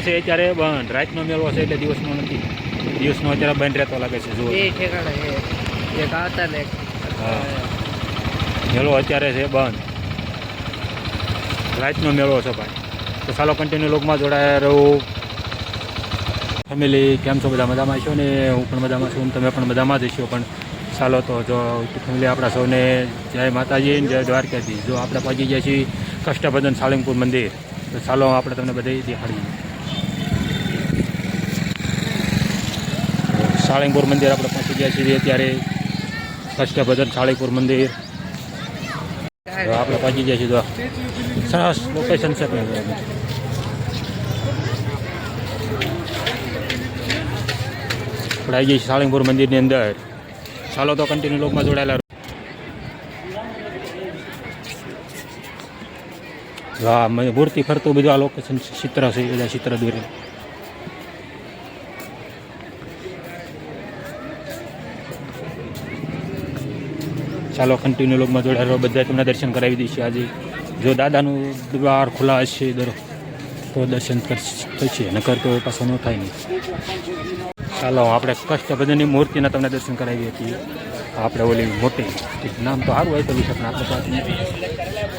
છે અત્યારે બંધ રાતનો મેળો છે એટલે દિવસનો નથી. દિવસનો અત્યારે બંધ રહેતો લાગે છે જુઓ બે ઠેકાણા છે. એક આવતા ને હા. મેળો અત્યારે છે બંધ. રાતનો મેળો છે ભાઈ. તો ચાલો કન્ટિન્યુ લોકમાં જોડાયા રહું. ફેમિલી કેમ છો? બધા મજામાં છો ને? હું પણ મજામાં છું તમે પણ મજામાં જ છો પણ ચાલો તો જો ફેમિલી આપણા સૌને જય માતાજી જય દ્વારકાથી. જો આપણે પહોંચી ગયા છીએ કષ્ટભજન સાળંગપુર મંદિર. તો ચાલો આપણે તમને બધી દેખાડીએ. સાળંગપુર મંદિર આપણે પહોંચી ગયા છીએ ત્યારે કષ્ટભજન શાળીપુર મંદિર. આપણે પહોંચી ગયા છીએ સરસ લોકેશન છે પણ આપણે આવી જઈએ શાળીપુર મંદિરની અંદર. ચાલો તો કન્ટિન્યુ લોકમાં જોડાયેલા હા મૂર્તિ ફરતું બધું આ લોકેશન ચિત્ર છે બધા ચિત્ર દોરેલું ચાલો કન્ટિન્યુ લોકમાં જોડાયેલો બધા તમને દર્શન કરાવી દઈશું આજે. જો દાદાનું દ્વાર ખુલ્લા હશે દર, તો દર્શન થશે. નકર તો પાછો ન થાય નહીં. ચાલો, આપણે કષ્ટભજનની મૂર્તિના તમને દર્શન કરાવી હતી આપણે ઓલી મોટી નામ તો સારું હોય તો વિશે પણ આપણે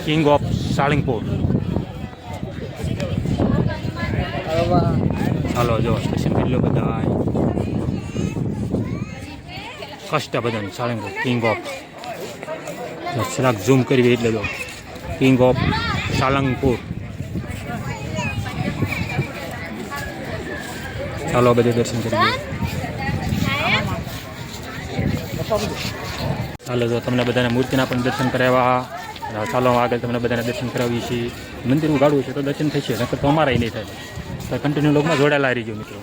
કિંગ ઓફ સાળંગપુર ચાલો, જો કરી લો બધા કષ્ટભજન સાળંગપુર કિંગ ઓફ જરાક ઝૂમ કરવી એટલે જો કિંગ ઓફ સાલંગપુર ચાલો, બધે દર્શન કરીએ ચાલો, જો તમને બધાને મૂર્તિના પણ દર્શન કરાવ્યા. ચાલો આગળ તમને બધાને દર્શન કરાવીએ છીએ. મંદિર ઉગાડવું છે તો દર્શન થશે, નકર તો અમારા નહીં થાય. તો કન્ટિન્યુ લોકમાં જોડાયેલા રહીજો, મિત્રો.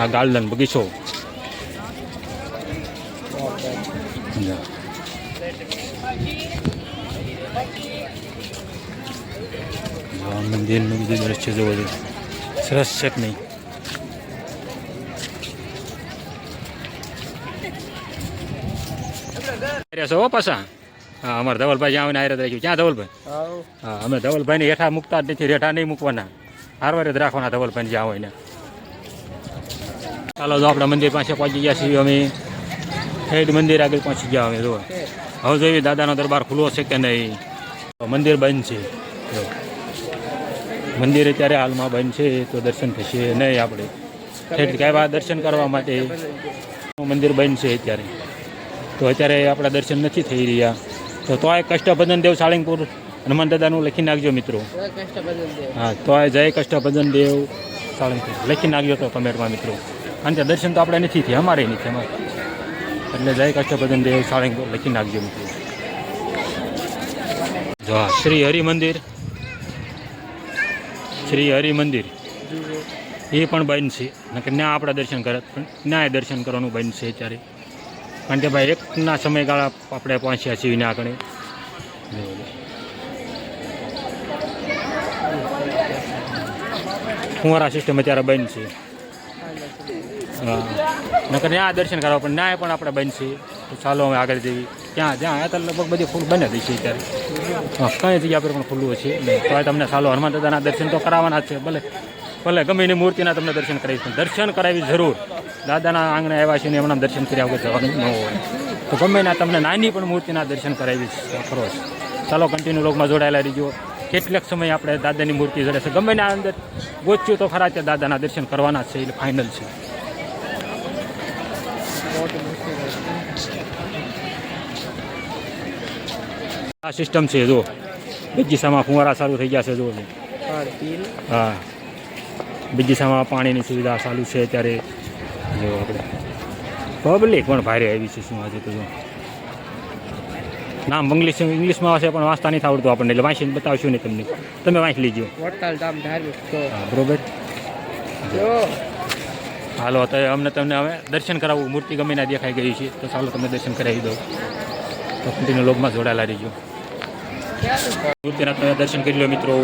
આ ગાર્ડન, બગીચો જા. આ મંદિરનું બધું દ્રશ્ય જોવો છો. સરસ છે કે નહીં? હો પાછા? હા અમારે ધવલભાઈ આવીને આયરત રાખ્યું. ક્યાં ધવલભાઈ? હા અમે ધવલભાઈને હેઠા મૂકતા જ નથી રેઠા નહીં મૂકવાના. હારવારે જ રાખવાના ધવલભાઈને જ્યાં હોય ને ચાલો જો આપણા મંદિર પાસે પહોંચી ગયા છીએ અમે. ઠેઠ મંદિર આગળ પહોંચી ગયા અમે જો હવે જોઈએ દાદાનો દરબાર ખુલ્લો છે કે નહીં. મંદિર બંધ છે. મંદિર અત્યારે હાલમાં બંધ છે તો દર્શન થશે નહીં આપણે. ઠેઠ કહેવા દર્શન કરવા માટે મંદિર બંધ છે અત્યારે. તો અત્યારે આપણા દર્શન નથી થઈ રહ્યા. તો તોય કષ્ટભજન દેવ સાળંગપુર હનુમાન દાદાનું લખી નાખજો મિત્રો. હા તોય જય કષ્ટભજન દેવ સાળંગપુર. લખી નાખજો તો કમેન્ટમાં મિત્રો. કારણ કે દર્શન તો આપણે નથી થયા અમારે નથી અમારે. એટલે જય કષ્ટભજન દેવ સાળંગપુર લખી નાખજો મિત્રો. શ્રી હરિ મંદિર શ્રી હરિ મંદિર એ પણ બંધ છે. કે ત્યાં આપણા દર્શન કરે પણ ન્યાય દર્શન કરવાનું બંધ છે અત્યારે. કારણ કે ભાઈ એકના સમયગાળા આપણે પહોંચ્યા છીએ ના આગળ. ફુવારા સિસ્ટમ અત્યારે બંધ છે. નકર ત્યાં દર્શન કરવા, પણ ન્યાય પણ આપણે બનશે. તો ચાલો અમે આગળ જઈએ. ત્યાં જ્યાં આ તો લગભગ બધી ફૂલ બને દઈ છે અત્યારે. હા, કઈ જગ્યા પર પણ ખુલ્લું છે. તો તમને ચાલો હનુમાન દાદાના દર્શન તો કરાવવાના જ છે. ભલે ભલે ગમે એની મૂર્તિના તમને દર્શન કરાવીશ, પણ દર્શન કરાવી જરૂર. દાદાના આંગણે આવ્યા છે ને એમના દર્શન કર્યા વગર જવાનું ન હોય. તો ગમે એના તમને નાની પણ મૂર્તિના દર્શન કરાવીશ ખરો ચાલો કન્ટિન્યુ લોકમાં જોડાયેલા રહીજો. કેટલાક સમય આપણે દાદાની મૂર્તિ જોડે છે. ગમે એના અંદર ગોચ્યું તો ખરા છે દાદાના દર્શન કરવાના જ છે એટલે ફાઇનલ છે. આ સિસ્ટમ છે જો બગીચામાં ફુવારા ચાલુ થઈ ગયા છે જો હા. બગીચામાં પાણીની સુવિધા ચાલુ છે અત્યારે. જો આપણે. પબ્લિક પણ ભારે આવી છે શું આજે તો જો નામ ઇંગ્લિશ ઇંગ્લિશમાં હશે પણ વાંચતા નહીં આવડતું આપણને. એટલે વાંચીને બતાવશું નહીં તમને. તમે વાંચી લીજો. વડતાલ ધામ ધાર્મિક બરોબર. હાલો, તો અમને તમને હવે દર્શન કરાવવું, મૂર્તિ ગમે ના દેખાઈ ગઈ છે. તો ચાલો તમને દર્શન કરાવી દઉં. તો કુંટીના લોગમાં જોડાયેલા રહીજો. મૂર્તિના તમે દર્શન કરી લો મિત્રો.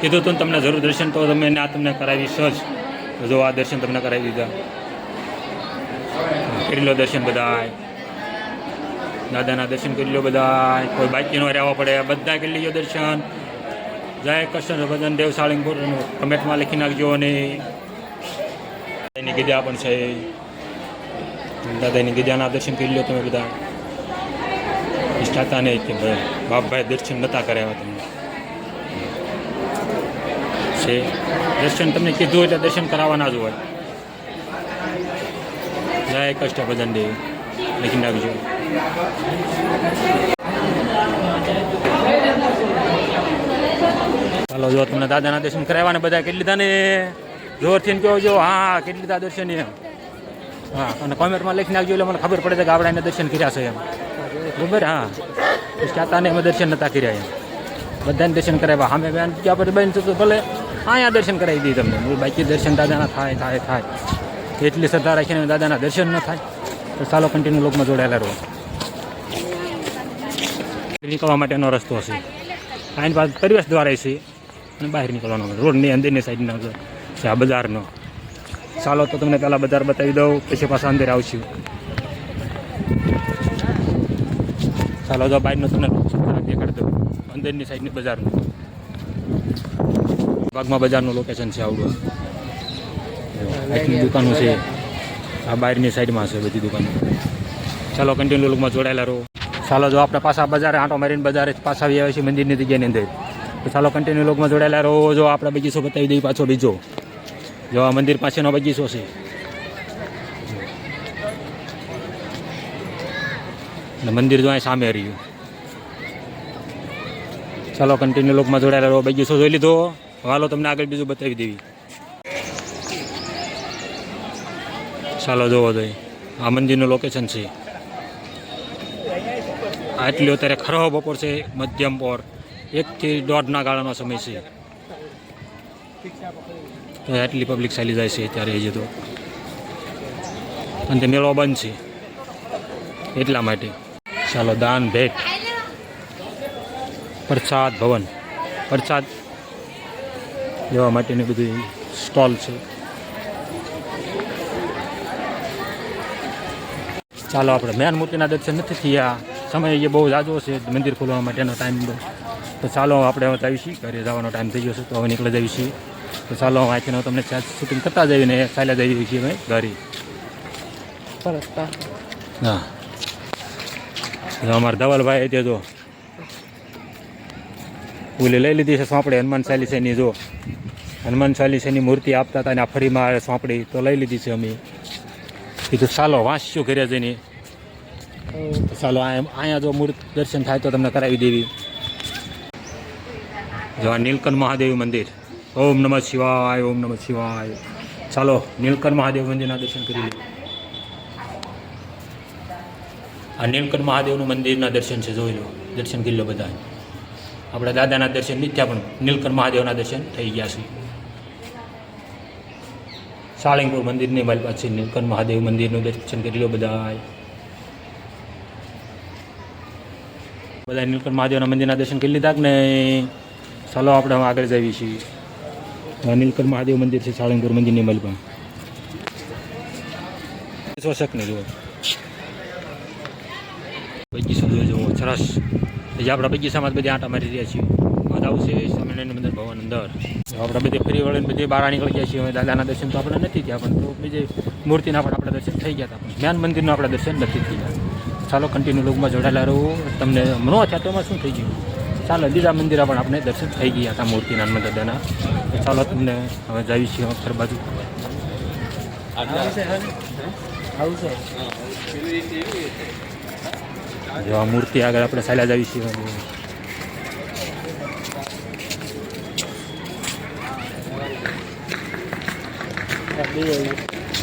કીધું હતું તમને જરૂર દર્શન, તો તમે આ તમને કરાવી સજ તો જો આ દર્શન તમને કરાવી દીધા. કરી લો દર્શન બધા દાદાના દર્શન કરી લો બધા કોઈ બાકી ન રહેવા પડે. બધા કરી લેજો દર્શન. જય કૃષ્ણ ભજન દેવ સાળંગપુર કમેન્ટમાં લખી નાખજો અને ગીધા પણ છે. દાદાની ગીજાના દર્શન કરી લો તમે બધા. ઈષ્ટાતા નહીં કે ભાઈ, બાપભાઈ દર્શન નતા કર્યા તમને. છે. દર્શન તમને કીધું એટલે દર્શન કરાવવાના જ હોય. જય કષ્ટ ભજન દેવ. લખી નાખજો. ચાલો, જો તમને દાદાના દર્શન કરાવવાને બધા, કેટલી લીધા ને જોરથી કહો જો, હા કેટલી તા દર્શન એમ. હા, અને કોમેન્ટમાં લખી નાખજો, એટલે મને ખબર પડે છે કે આપણે એને દર્શન કર્યા છે એમ. બરોબર? હા. ચાતાને અમે દર્શન નતા કર્યા એમ. બધાને દર્શન કરાવ્યા. સામે બેન ત્યાં પછી બેન તો ભલે અહીંયા દર્શન કરાવી દીધી તમને. બાકી દર્શન દાદાના થાય થાય થાય. એટલી શ્રદ્ધા રાખીને દાદાના દર્શન ન થાય. તો ચાલો કન્ટિન્યુ લોકમાં જોડાયેલા રહો. નીકળવા માટેનો રસ્તો હશે. આની પાસે પરિવેશ દ્વારા છે. અને બહાર નીકળવાનો રોડની અંદરની સાઈડનો છે આ બજારનો. ચાલો તો તમને પહેલાં બજાર બતાવી દઉં, પછી પાછા અંદર આવશું. ચાલો, જો બહારનો તમને દેખાડી દઉં. અંદરની સાઈડની બજારનું. ભાગમાં બજારનું લોકેશન છે આવડું. આટલી દુકાનો છે. આ બહારની સાઈડમાં છે બધી દુકાનો. ચાલો કન્ટિન્યુ લુકમાં જોડાયેલા રહો. ચાલો, જો આપણે પાછા બજારે આંટો મારીને બજારે પાછા આવી આવ્યા છીએ મંદિરની જગ્યાની અંદર. તો ચાલો કન્ટિન્યુ લુકમાં જોડાયેલા રહો. જો આપણે બગીચો બતાવી દઈએ, પાછો બીજો. જો આ મંદિર પાસેનો બગીચો છે. અને મંદિર જો અહીં સામે રહ્યું ચાલો કન્ટિન્યુ લોકમાં જોડાયેલા રહો. બગીચો જોઈ લીધો. હાલો, તમને આગળ બીજું બતાવી દેવી. ચાલો, જોવો જોઈએ આ મંદિરનું લોકેશન છે. આટલી અત્યારે ખરો બપોર છે, મધ્યમ પોર. એકથી દોઢના ગાળાનો સમય છે. તો આટલી પબ્લિક ચાલી જાય છે ત્યારે હજી તો. અને તે મેળો બંધ છે. એટલા માટે. ચાલો, દાન, ભેટ. પ્રસાદ ભવન. પ્રસાદ લેવા માટેની બધી સ્ટોલ છે. ચાલો, આપણે મેન મૂર્તિના દર્શન નથી થયા. સમય એ બહુ જાજો છે. મંદિર ખોલવા માટેનો ટાઈમ તો ચાલો, આપણે હવે આવીશું. ઘરે જવાનો ટાઈમ થઈ ગયો છે, તો હવે નીકળી જઈશું. તો ચાલો અહીંથી તમને શૂટિંગ કરતા જઈને ચાલ્યા જઈએ છીએ અમે ઘરે હા. અમારા ધવલભાઈ તે જો ઓલી લઈ લીધી છે સોંપડી. હનુમાન ચાલીસાની જો હનુમાન ચાલીસાની મૂર્તિ આપતા હતા અને આ ફરીમાં સોંપડી તો લઈ લીધી છે અમે. કીધું ચાલો વાંચશું ઘરે જઈને. ચાલો અહીંયા જો મૂર્તિ દર્શન થાય તો તમને કરાવી દેવી. જો આ નીલકંઠ મહાદેવ મંદિર. ઓમ નમઃ શિવાય, ઓમ નમઃ શિવાય. ચાલો, નીલકંઠ મહાદેવ મંદિરના દર્શન કરી લઈએ. આ નીલકંઠ મહાદેવનું મંદિરના દર્શન છે, જોઈ લો. દર્શન કરી લો બધા આપણા દાદાના દર્શન નિત્યા પણ નીલકંઠ મહાદેવના દર્શન થઈ ગયા છે. સાળંગપુર મંદિરની મારી પાસે નીલકંઠ મહાદેવ મંદિરનું દર્શન કરી લો બધા બધા નીલકંઠ મહાદેવના મંદિરના દર્શન કરી લીધા નહીં? ચાલો, આપણે આગળ જઈએ છીએ. આ નીલકંઠ મહાદેવ મંદિર છે, સાળંગપુર મંદિરની મલમાં શોષક નહીં જુઓ. બગીચો જોઈ સરસ. પછી આપણા બગીચામાં જ બધી આંટા મારી રહ્યા છીએ. બાદ આવશે સ્વામિનારાયણ મંદિર ભવન અંદર. આપણે બધે ફરી વળીને બધી બહાર નીકળી ગયા છીએ. હવે દાદાના દર્શન તો આપણે નથી થયા, પણ તો બીજે મૂર્તિના પણ આપણા દર્શન થઈ ગયા હતા. જ્ઞાન મંદિરનું આપણા દર્શન નથી થયા. ચાલો કન્ટિન્યુ લોકમાં જોડાયેલા રહો. તમને ન થયા તો એમાં શું થઈ ગયું? ચાલો, બીજા મંદિર પણ આપણે દર્શન થઈ ગયા હતા મૂર્તિના અને દાદાના તો ચાલો, તમને હવે જઈએ છીએ અક્ષર બાજુ. જેવા મૂર્તિ આગળ આપણે ચાલ્યા જઈએ છીએ.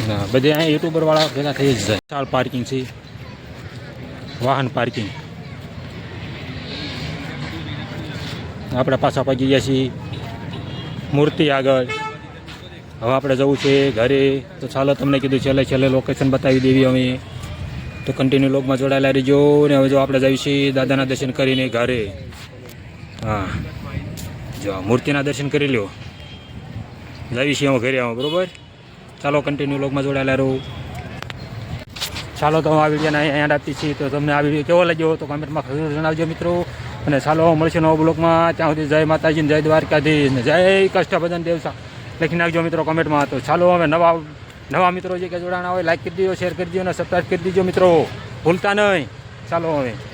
ના, બધે અહીંયા યુટ્યુબર વાળા ભેગા થઈ જ જાય. ચાલ પાર્કિંગ છે. વાહન પાર્કિંગ આપણે પાછા પહોંચી ગયા છીએ. મૂર્તિ આગળ. હવે આપણે જવું છે ઘરે. તો ચાલો તમને કીધું છેલ્લે છેલ્લે લોકેશન બતાવી દેવી અમે. તો કન્ટિન્યુ લોકમાં જોડાયેલા રહીજો ને હવે જો આપણે જઈએ છીએ દાદાના દર્શન કરીને ઘરે. હા. જો મૂર્તિના દર્શન કરી લ્યો. જઈએ છીએ હું ઘરે આવું, બરાબર? ચાલો કન્ટિન્યુ લોકમાં જોડાયેલા રહો. ચાલો તો આ વિડીયોને અહીંયા આપીએ છીએ. તો તમને આ વીડિયો કેવો લાગ્યો તો કમેન્ટમાં જણાવજો મિત્રો. અને ચાલો મળશે નવો બ્લોકમાં ત્યાં સુધી જય માતાજી જય દ્વારકાધીશ જય કષ્ટભજન દેવસા લખી નાખજો મિત્રો કમેન્ટમાં તો ચાલો હવે નવા નવા મિત્રો જે કે જોડાણા હોય લાઈક કરી દીજો શેર કરી દીજો અને સબસ્ક્રાઈબ કરી દીજો મિત્રો. ભૂલતા નહીં. ચાલો હવે.